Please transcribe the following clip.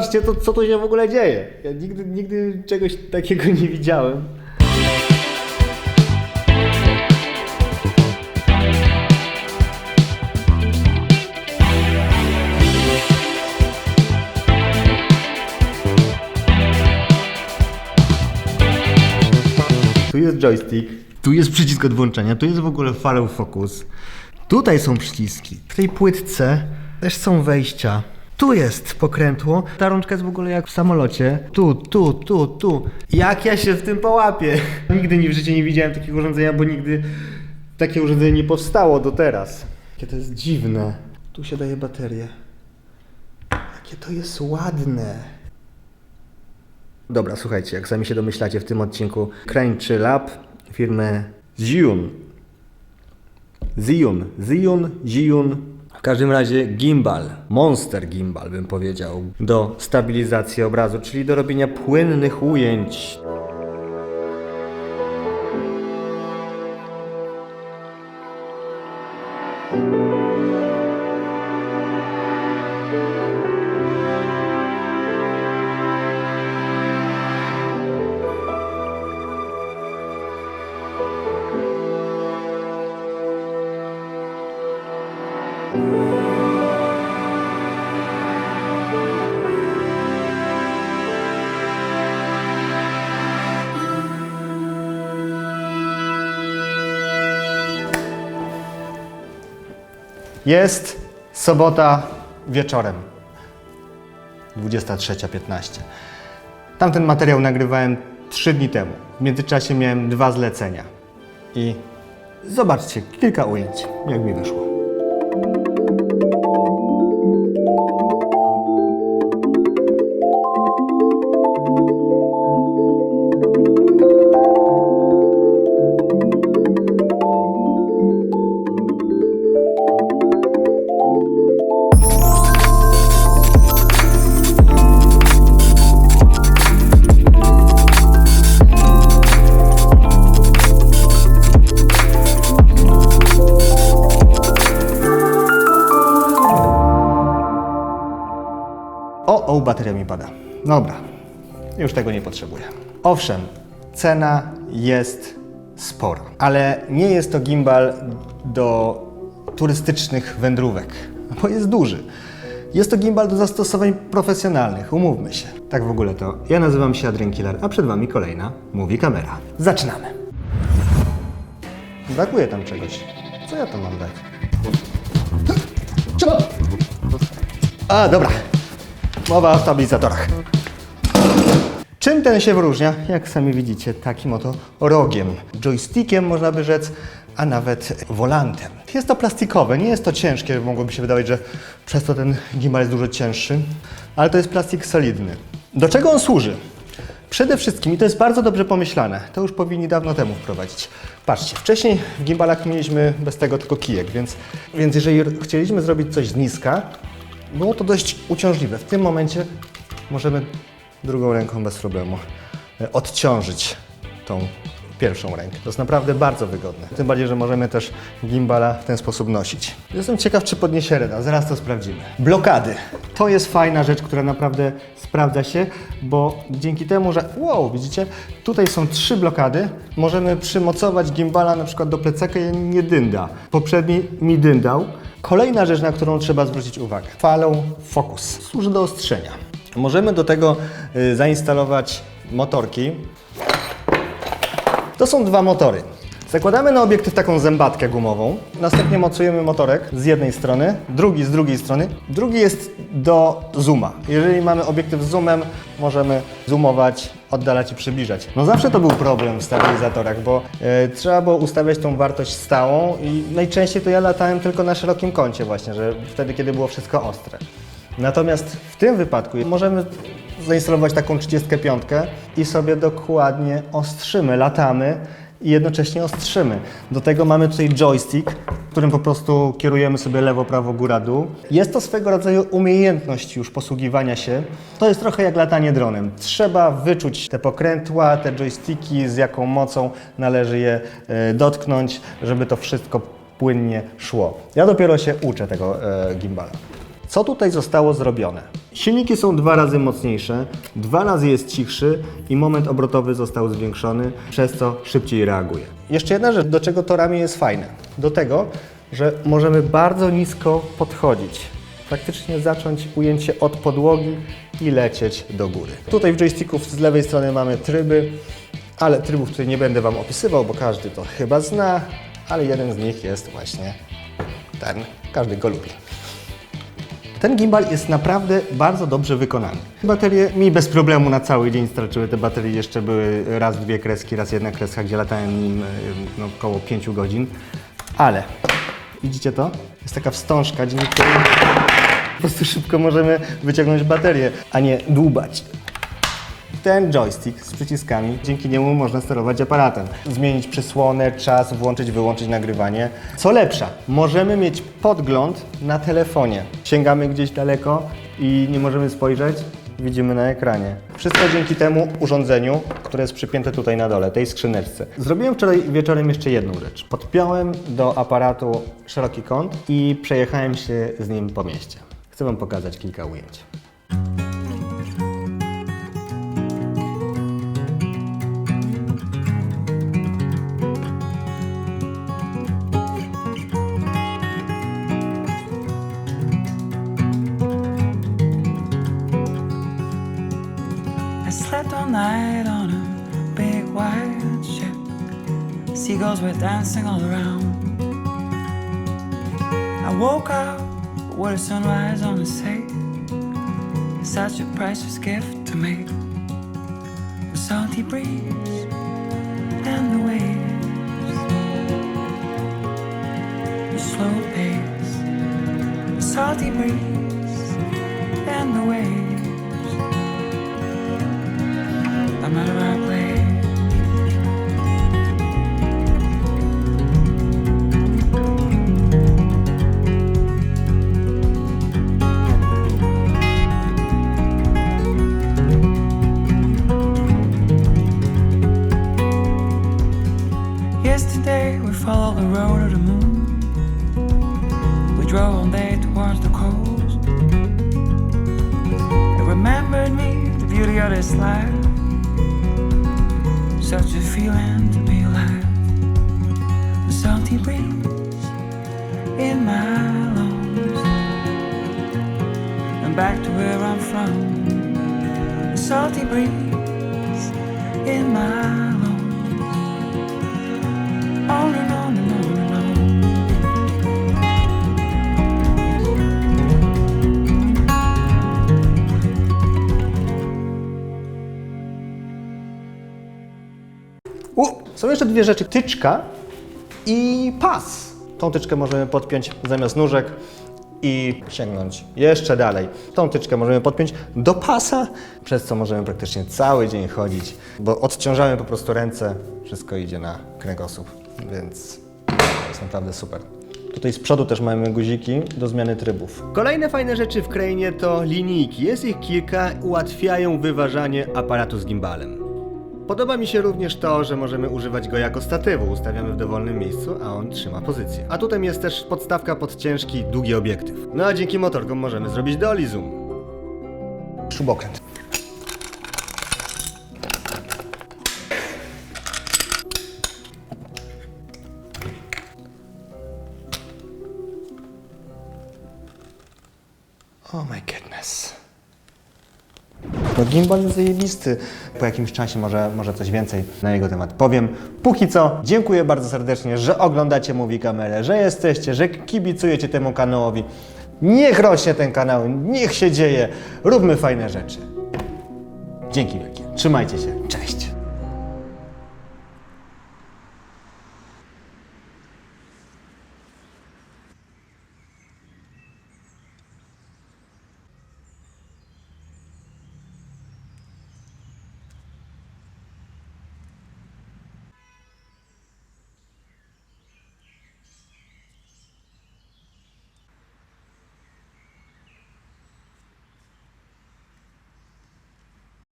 patrzcie, to, co tu się w ogóle dzieje. Ja nigdy, nigdy czegoś takiego nie widziałem. Tu jest joystick, tu jest przycisk od włączenia, tu jest w ogóle follow focus. Tutaj są przyciski. W tej płytce też są wejścia. Tu jest pokrętło. Ta rączka jest w ogóle jak w samolocie. Tu, tu, tu, tu. Jak ja się w tym połapię? Nigdy w życiu nie widziałem takiego urządzenia, bo nigdy takie urządzenie nie powstało do teraz. Jakie to jest dziwne. Tu się daje baterię. Jakie to jest ładne. Dobra, słuchajcie, jak sami się domyślacie w tym odcinku, Crane Lab firmy Zion. Zion, Zion, Zion. Każdym razie gimbal, monster gimbal bym powiedział, do stabilizacji obrazu, czyli do robienia płynnych ujęć. Jest sobota wieczorem. 23.15. Tamten materiał nagrywałem 3 dni temu. W międzyczasie miałem dwa zlecenia. I zobaczcie, kilka ujęć, jak mi wyszło. O, o, bateria mi pada. Dobra, już tego nie potrzebuję. Owszem, cena jest spora, ale nie jest to gimbal do turystycznych wędrówek, bo jest duży. Jest to gimbal do zastosowań profesjonalnych, umówmy się. Tak w ogóle to. Ja nazywam się Adrian Killer, a przed Wami kolejna Mówi Kamera. Zaczynamy. Brakuje tam czegoś. Co ja tam mam dać? A, dobra. Mowa o stabilizatorach. Czym ten się wyróżnia? Jak sami widzicie, takim oto rogiem, joystickiem można by rzec, a nawet wolantem. Jest to plastikowe, nie jest to ciężkie, mogłoby się wydawać, że przez to ten gimbal jest dużo cięższy, ale to jest plastik solidny. Do czego on służy? Przede wszystkim, i to jest bardzo dobrze pomyślane, to już powinni dawno temu wprowadzić. Patrzcie, wcześniej w gimbalach mieliśmy bez tego tylko kijek, więc, więc jeżeli chcieliśmy zrobić coś z niska, było to dość uciążliwe. W tym momencie możemy drugą ręką bez problemu e, odciążyć tą pierwszą rękę. To jest naprawdę bardzo wygodne. Tym bardziej, że możemy też gimbala w ten sposób nosić. Jestem ciekaw, czy podniesie reda. Zaraz to sprawdzimy. Blokady. To jest fajna rzecz, która naprawdę sprawdza się, bo dzięki temu, że wow, widzicie, tutaj są trzy blokady, możemy przymocować gimbala na przykład do plecaka i nie dynda. Poprzedni mi dyndał. Kolejna rzecz, na którą trzeba zwrócić uwagę. Follow focus. Służy do ostrzenia. Możemy do tego y, zainstalować motorki. To są dwa motory. Zakładamy na obiektyw taką zębatkę gumową, następnie mocujemy motorek z jednej strony, drugi z drugiej strony. Drugi jest do zooma. Jeżeli mamy obiektyw z zoomem, możemy zoomować, oddalać i przybliżać. No zawsze to był problem w stabilizatorach, bo e, trzeba było ustawiać tą wartość stałą i najczęściej to ja latałem tylko na szerokim kącie właśnie, że wtedy, kiedy było wszystko ostre. Natomiast w tym wypadku możemy zainstalować taką 35 i sobie dokładnie ostrzymy, latamy i jednocześnie ostrzymy. Do tego mamy tutaj joystick, którym po prostu kierujemy sobie lewo, prawo, góra, dół. Jest to swego rodzaju umiejętność już posługiwania się. To jest trochę jak latanie dronem. Trzeba wyczuć te pokrętła, te joysticki, z jaką mocą należy je e, dotknąć, żeby to wszystko płynnie szło. Ja dopiero się uczę tego e, gimbala. Co tutaj zostało zrobione? Silniki są dwa razy mocniejsze, dwa razy jest cichszy i moment obrotowy został zwiększony, przez co szybciej reaguje. Jeszcze jedna rzecz, do czego to ramię jest fajne. Do tego, że możemy bardzo nisko podchodzić. Praktycznie zacząć ujęcie od podłogi i lecieć do góry. Tutaj w joysticku z lewej strony mamy tryby, ale trybów tutaj nie będę Wam opisywał, bo każdy to chyba zna, ale jeden z nich jest właśnie ten. Każdy go lubi. Ten gimbal jest naprawdę bardzo dobrze wykonany. Baterie mi bez problemu na cały dzień starczyły. Te baterie jeszcze były raz dwie kreski, raz jedna kreska, gdzie latałem nim no, około 5 godzin. Ale widzicie to? Jest taka wstążka, dzięki której po prostu szybko możemy wyciągnąć baterię, a nie dłubać. Ten joystick z przyciskami, dzięki niemu można sterować aparatem. Zmienić przysłonę, czas, włączyć, wyłączyć nagrywanie. Co lepsza, możemy mieć podgląd na telefonie. Sięgamy gdzieś daleko i nie możemy spojrzeć, widzimy na ekranie. Wszystko dzięki temu urządzeniu, które jest przypięte tutaj na dole, tej skrzyneczce. Zrobiłem wczoraj wieczorem jeszcze jedną rzecz. Podpiąłem do aparatu szeroki kąt i przejechałem się z nim po mieście. Chcę Wam pokazać kilka ujęć. Night on a big white ship. Seagulls were dancing all around. I woke up with a sunrise on the sea. Such a precious gift to me. The salty breeze and the waves. The slow pace. The salty breeze and the waves. This life. Such a feeling to be alive. The salty breeze in my lungs. And back to where I'm from. The salty breeze in my są jeszcze dwie rzeczy. Tyczka i pas. Tą tyczkę możemy podpiąć zamiast nóżek i sięgnąć jeszcze dalej. Tą tyczkę możemy podpiąć do pasa, przez co możemy praktycznie cały dzień chodzić, bo odciążamy po prostu ręce, wszystko idzie na kręgosłup, więc to jest naprawdę super. Tutaj z przodu też mamy guziki do zmiany trybów. Kolejne fajne rzeczy w Krainie to linijki. Jest ich kilka, ułatwiają wyważanie aparatu z gimbalem. Podoba mi się również to, że możemy używać go jako statywu. Ustawiamy w dowolnym miejscu, a on trzyma pozycję. A tutaj jest też podstawka pod ciężki, długi obiektyw. No a dzięki motorkom możemy zrobić dolly zoom. Śrubokręt. Oh my goodness. No gimbal jest zajebisty. Po jakimś czasie może, może coś więcej na jego temat powiem. Póki co, dziękuję bardzo serdecznie, że oglądacie Mówi Kamerę, że jesteście, że kibicujecie temu kanałowi. Niech rośnie ten kanał, niech się dzieje, róbmy fajne rzeczy. Dzięki wielkie. Trzymajcie się. Cześć.